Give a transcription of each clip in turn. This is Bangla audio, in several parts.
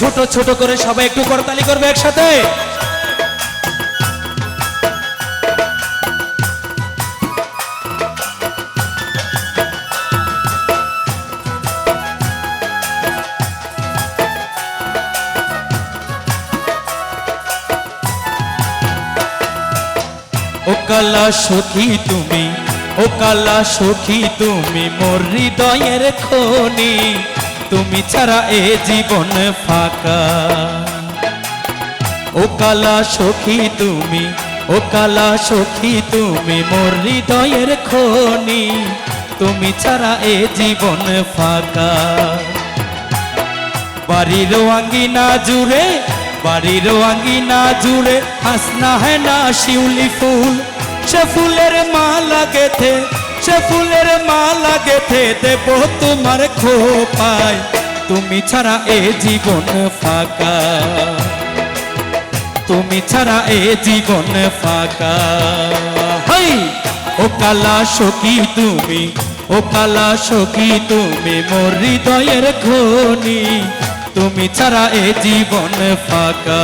ছোট ছোট করে সবাই একটু করতালি করবে একসাথে। ও কালা সখী তুমি, ও কালা সখী তুমি, মোর হৃদয়ের খনি। তুমি ছাড়া এ জীবন ফাঁকা। ও কালা সখী তুমি, ও কালা সখী তুমি মোর হৃদয়ের খনি। তুমি ছাড়া এ জীবন ফাঁকা। বাড়ির আঙ্গিনা জুড়ে, বাড়ির আঙ্গিনা জুড়ে হাসনা है না শিউলি ফুল, সে ফুলের মালা গেথে সে ফুলের মালা গেথে দেব তোমার খোপায়। তুমি ছাড়া এ জীবন ফাঁকা। তুমি ছাড়া এ জীবন ফাঁকা। হাই, ও কালা সখী তুমি, ও কালা সখী তুমি, মোর হৃদয়ের খনি। তুমি ছাড়া এ জীবন ফাঁকা।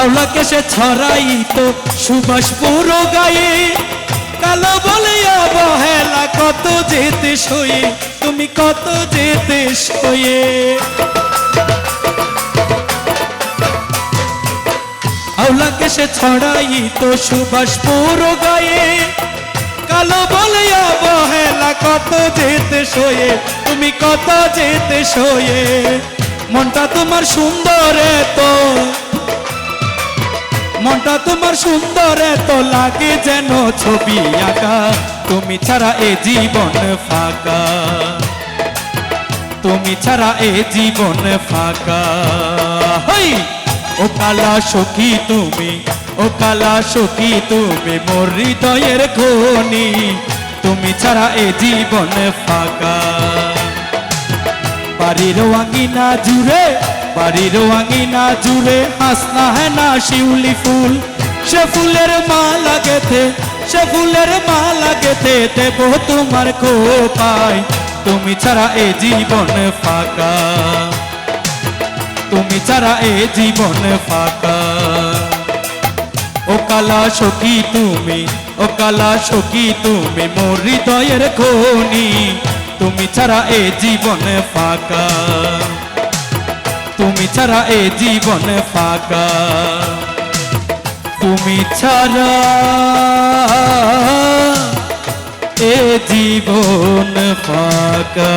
আওলাকে সে ছড়াই তো সুবাস পুরো গায়ে। কালো বলে অবহেলা কত যেতে সয়ে, তুমি কত যেতে সয়ে। আওলাকে সে ছড়াই তো সুবাস পুরো গায়ে। কালো বলে অবহেলা কত যেতে সয়ে, তুমি কত যেতে সয়ে। মনটা তোমার সুন্দর তো মনটা তোমার সুন্দর, এত লাগে যেন ছবি আঁকা। তুমি ছাড়া এ জীবন ফাঁকা। তুমি ছাড়া এ জীবন ফাঁকা। হই! ও কালা সখী তুমি, ও কালা সখী তুমি, মোর হৃদয়ের খনি। তুমি ছাড়া এ জীবন ফাঁকা। বাড়ির আঙ্গিনা জুড়ে বাড়ির আঙ্গিনা জুড়ে হাসনা है না শিউলি ফুল। সে ফুলের মালা গেথে, সে ফুলের মালা গেথে দেব তোমার কোপায় তুমি ছাড়া এ জীবন ফাঁকা। তুমি ছাড়া এ জীবন ফাঁকা। ও কালা সখী তুমি, ও কালা সখী তুমি মোর হৃদয়ের খনি। তুমি ছাড়া এ জীবন ফাঁকা। তুমি ছাড়া এ জীবন ফাঁকা। তুমি ছাড়া এ জীবন ফাঁকা।